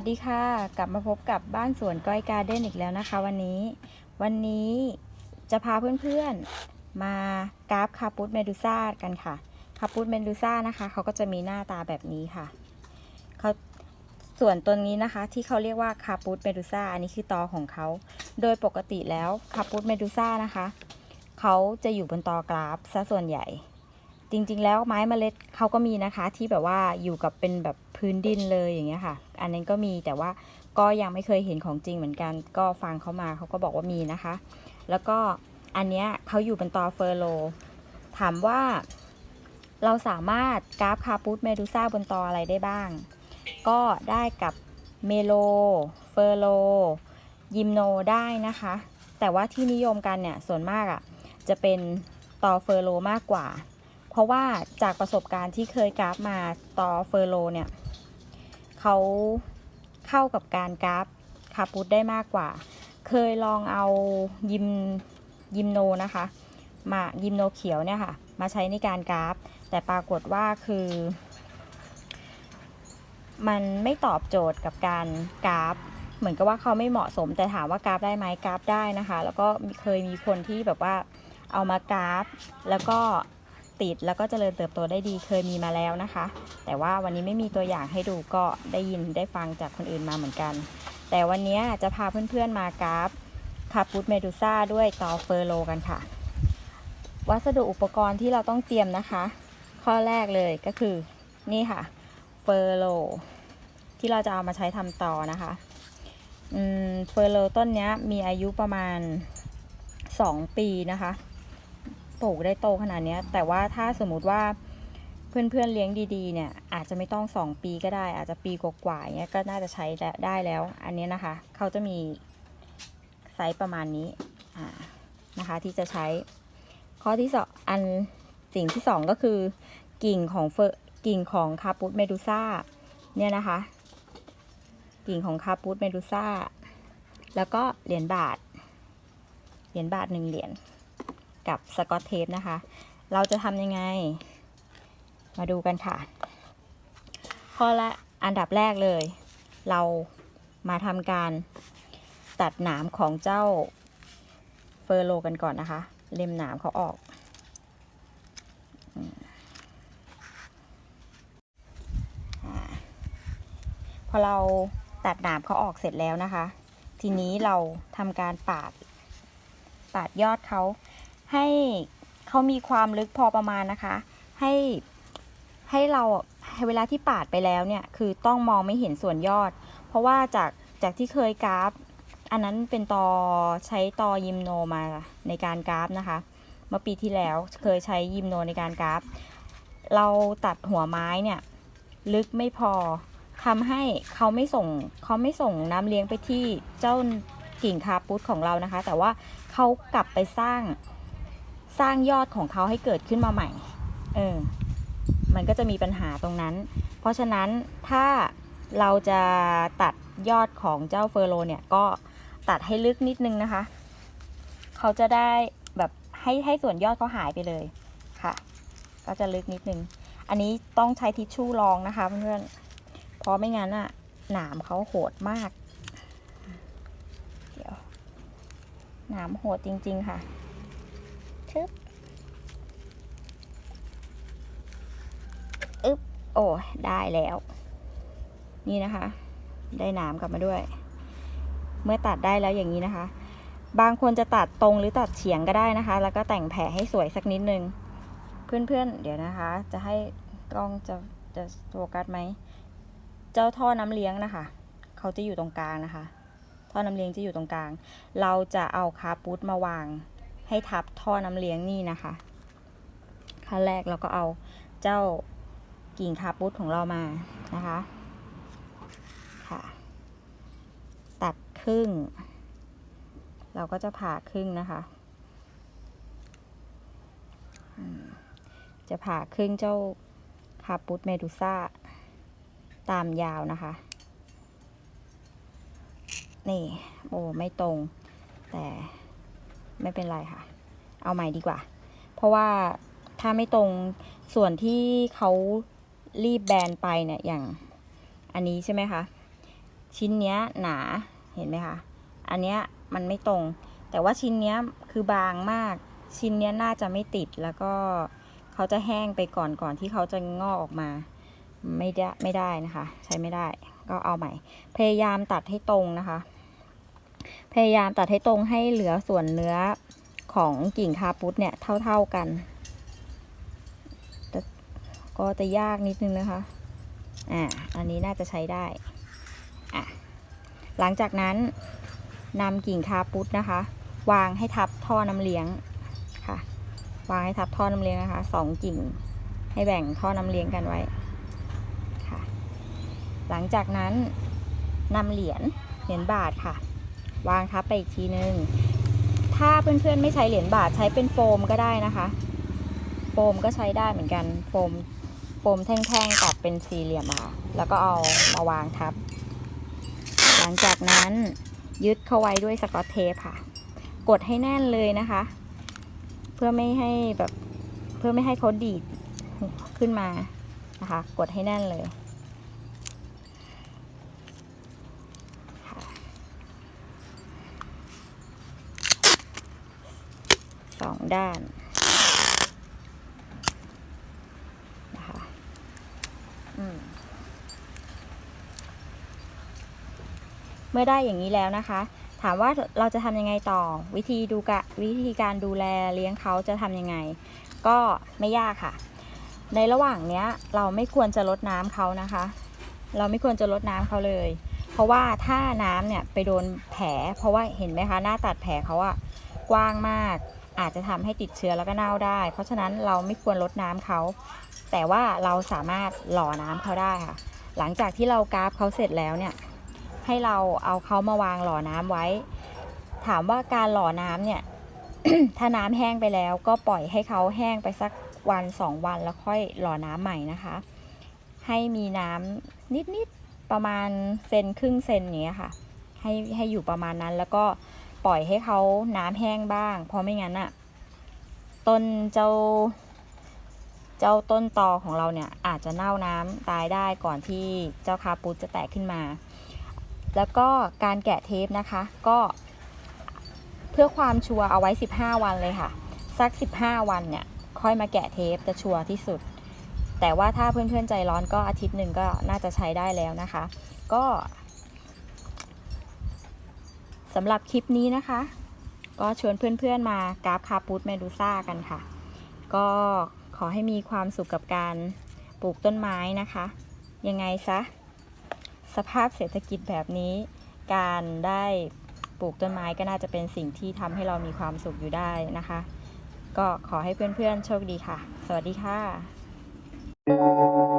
สวัสดีค่ะ กลับมาพบกับบ้านสวนก้อยการ์เด้นอีกแล้วนะคะ วันนี้ วันนี้จะพาเพื่อนๆมากราฟคาปุตเมดูซ่ากันค่ะคาปุตเมดูซ่านะคะเขาก็จะมีหน้าตาแบบนี้ค่ะเขาส่วนตัวนี้นะคะ ที่เขาเรียกว่าคาปุตเมดูซ่าอันนี้คือตอของเขา โดยปกติแล้วคาปุตเมดูซ่านะคะเขาจะอยู่บนตอกราฟซะส่วนใหญ่ จริงๆ แล้วไม้เมล็ดเขาก็มีนะคะ ที่แบบว่าอยู่กับเป็นแบบพื้นดินเลยอย่างเงี้ยค่ะ อันนั้นก็มีแต่ว่าก็ยังไม่เคยเห็นของจริงเหมือนกัน ก็ฟังเขามาเขาก็บอกว่ามีนะคะ แล้วก็อันเนี้ยเขาอยู่เป็นตอเฟอร์โล ถามว่าเราสามารถกราฟคาปุตเมดูซ่าบนตออะไรได้บ้าง ก็ได้กับเมโลเฟอร์โล ยิมโนได้นะคะ แต่ว่าที่นิยมกันเนี่ยส่วนมากอะ่ะจะเป็นตอเฟอร์โลมากกว่า เพราะว่าจากประสบการณ์ที่เคยกราฟมาต่อเฟอร์โลเนี่ยเขาเข้ากับการกราฟคาปุตได้มากกว่า เคยลองเอายิมยิมโนนะคะ มายิมโนเขียวเนี่ยค่ะ มาใช้ในการกราฟ แต่ปรากฏว่าคือ มันไม่ตอบโจทย์กับการกราฟ เหมือนกับว่าเขาไม่เหมาะสม แต่ถามว่ากราฟได้ไหมกราฟได้นะคะ แล้วก็เคยมีคนที่แบบว่าเอามากราฟ แล้วก็ ติดแล้วก็เจริญเติบโตได้ดีเคยมีมาแล้วนะคะ แต่ว่าวันนี้ไม่มีตัวอย่างให้ดูก็ได้ยินได้ฟังจากคนอื่นมาเหมือนกัน แต่วันนี้จะพาเพื่อนๆมากราฟคาปุตเมดูซ่าด้วยตอเฟอร์โลกันค่ะ วัสดุอุปกรณ์ที่เราต้องเตรียมนะคะ ข้อแรกเลยก็คือนี่ค่ะเฟอร์โลที่เราจะเอามาใช้ทำต่อนะคะเฟอร์โลต้นนี้มีอายุประมาณ 2 ปีนะคะ ปลูกได้โตขนาดนี้แต่ว่าถ้าสมมติว่าเพื่อนๆเลี้ยงดีๆ เนี่ยอาจจะไม่ต้อง 2 ปีก็ได้ อาจจะปีกว่าๆเนี้ยก็น่าจะใช้ได้แล้ว อันนี้นะคะ เขาจะมีไซส์ประมาณนี้นะคะที่จะใช้ ข้อที่สองอันสิ่งที่สองก็คือ กิ่งของเฟอร์กิ่งของคาปุตเมดูซ่าเนี่ยนะคะ กิ่งของคาปุตเมดูซ่าแล้วก็เหรียญบาทเหรียญบาทหนึ่งเหรียญ กับสกอตเทปนะคะ เราจะทำยังไง มาดูกันค่ะ ข้อละอันดับแรกเลย เรามาทำการตัดหนามของเจ้าเฟอร์โลกันก่อนนะคะ เล็มหนามเขาออก พอเราตัดหนามเขาออกเสร็จแล้วนะคะ ทีนี้เราทำการปาด ปาดยอดเขา ให้เขามีความลึกพอประมาณนะคะ ให้ให้เราให้เวลาที่ปาดไปแล้วเนี่ย คือต้องมองไม่เห็นส่วนยอด เพราะว่าจากจากที่เคยกราฟ อันนั้นเป็นตอใช้ตอยิมโนมาในการกราฟนะคะเมื่อปีที่แล้วเคยใช้ยิมโนในการกราฟ เราตัดหัวไม้เนี่ย ลึกไม่พอทำให้เขาไม่ส่งเขาไม่ส่งน้ำเลี้ยงไปที่เจ้ากิ่งคาปุตของเรานะคะ แต่ว่าเขากลับไปสร้าง สร้างยอดของเขาให้เกิดขึ้นมาใหม่ เออ มันก็จะมีปัญหาตรงนั้น เพราะฉะนั้นถ้าเราจะตัดยอดของเจ้าเฟอร์โลเนี่ยก็ตัดให้ลึกนิดนึงนะคะ เขาจะได้แบบให้ให้ส่วนยอดเขาหายไปเลยค่ะ ก็จะลึกนิดนึง อันนี้ต้องใช้ทิชชู่รองนะคะเพื่อนๆ เพราะไม่งั้นอะหนามเขาโหดมาก เดี๋ยว หนามโหดจริง ๆ ค่ะ ชึบอึ๊บ โอ้ได้แล้ว นี่นะคะ ได้หนามกลับมาด้วย เมื่อตัดได้แล้วอย่างนี้นะคะ บางคนจะตัดตรงหรือตัดเฉียงก็ได้นะคะ แล้วก็แต่งแผลให้สวยสักนิดนึง เพื่อนๆ เดี๋ยวนะคะ จะให้กล้องจะจะโฟกัสไหม เจ้าท่อน้ำเลี้ยงนะคะ เขาจะอยู่ตรงกลางนะคะ ท่อน้ำเลี้ยงจะอยู่ตรงกลาง เราจะเอาคาปุตมาวาง ให้ทับท่อน้ำเลี้ยงนี่นะคะขั้นแรกเราก็เอาเจ้ากิ่งคาปุตของเรามานะคะค่ะ ตัดครึ่ง เราก็จะผ่าครึ่งนะคะ จะผ่าครึ่งเจ้าคาปุตเมดูซ่าตามยาวนะคะ นี่ โอ้ ไม่ตรง แต่ ไม่เป็นไรค่ะ เอาใหม่ดีกว่า เพราะว่าถ้าไม่ตรงส่วนที่เขารีบแบนไปเนี่ยอย่างอันนี้ใช่ไหมคะชิ้นเนี้ยหนาเห็นไหมคะอันเนี้ยมันไม่ตรง แต่ว่าชิ้นเนี้ยคือบางมาก ชิ้นเนี้ยน่าจะไม่ติดแล้วก็เขาจะแห้งไปก่อนก่อนที่เขาจะงอกออกมาไม่ได้ไม่ได้นะคะ ใช้ไม่ได้ก็เอาใหม่ พยายามตัดให้ตรงนะคะ พยายามตัดให้ตรงให้เหลือส่วนเนื้อของกิ่งคาปุสเนี่ยเท่าๆกันก็จะยากนิดนึงนะคะ อ่า อันนี้น่าจะใช้ได้ อะ หลังจากนั้นนำกิ่งคาปุสนะคะ วางให้ทับท่อน้ำเลี้ยงค่ะ วางให้ทับท่อน้ำเลี้ยงนะคะสองกิ่งให้แบ่งท่อน้ำเลี้ยงกันไว้ค่ะ หลังจากนั้นนำเหรียญเหรียญบาทค่ะ วางทับไปอีกทีนึง ถ้าเพื่อนๆไม่ใช้เหรียญบาทใช้เป็นโฟมก็ได้นะคะ โฟมก็ใช้ได้เหมือนกัน โฟม โฟมแท่งๆตัดเป็นสี่เหลี่ยมมาแล้วก็เอามาวางทับ หลังจากนั้นยึดเข้าไว้ด้วยสกอตเทปค่ะ กดให้แน่นเลยนะคะ เพื่อไม่ให้แบบ เพื่อไม่ให้เขาดีดขึ้นมานะคะ กดให้แน่นเลย สองด้านนะคะมเมื่อได้อย่างนี้แล้วนะคะ ถามว่าเราจะทำยังไงต่อ วิธีดูกะวิธีการดูแลเลี้ยงเขาจะทำยังไง ก็ไม่ยากค่ะ ในระหว่างเนี้ยเราไม่ควรจะลดน้ำเขานะคะ เราไม่ควรจะลดน้ำเขาเลยเพราะว่าถ้าน้ำเนี่ยไปโดนแผล เพราะว่าเห็นไหมคะหน้าตัดแผลเขาอะกว้างมาก อาจจะทำให้ติดเชื้อแล้วก็เน่าได้ เพราะฉะนั้นเราไม่ควรลดน้ำเขา แต่ว่าเราสามารถหล่อน้ำเขาได้ค่ะ หลังจากที่เรากราฟเขาเสร็จแล้วเนี่ยให้เราเอาเขามาวางหล่อน้ำไว้ ถามว่าการหล่อน้ำเนี่ยถ้าน้ำแห้งไปแล้วก็ปล่อยให้เขาแห้งไปสักวันสองวันแล้วค่อยหล่อน้ำใหม่นะคะ ให้มีน้ำนิดๆประมาณเซนครึ่งเซนอย่างเงี้ยค่ะ ให้ให้อยู่ประมาณนั้นแล้วก็ ปล่อยให้เขาน้ำแห้งบ้าง เพราะไม่งั้นอะต้นเจ้า เจ้าต้นตอของเราเนี่ย อาจจะเน่าน้ำตายได้ก่อนที่เจ้าคาปุสจะแตกขึ้นมา แล้วก็การแกะเทปนะคะ ก็ เพื่อความชัวร์เอาไว้ 15 วันเลยค่ะ สัก 15 วันเนี่ย ค่อยมาแกะเทปจะชัวร์ที่สุด แต่ว่าถ้าเพื่อนๆใจร้อนก็อาทิตย์หนึ่งก็น่าจะใช้ได้แล้วนะคะ ก็ สำหรับคลิปนี้นะคะ ก็ชวนเพื่อนๆมากราฟคาปูดเมดูซ่ากันค่ะ ก็ขอให้มีความสุขกับการปลูกต้นไม้นะคะ ยังไงซะ สภาพเศรษฐกิจแบบนี้ การได้ปลูกต้นไม้ก็น่าจะเป็นสิ่งที่ทำให้เรามีความสุขอยู่ได้นะคะ ก็ขอให้เพื่อนๆโชคดีค่ะ สวัสดีค่ะ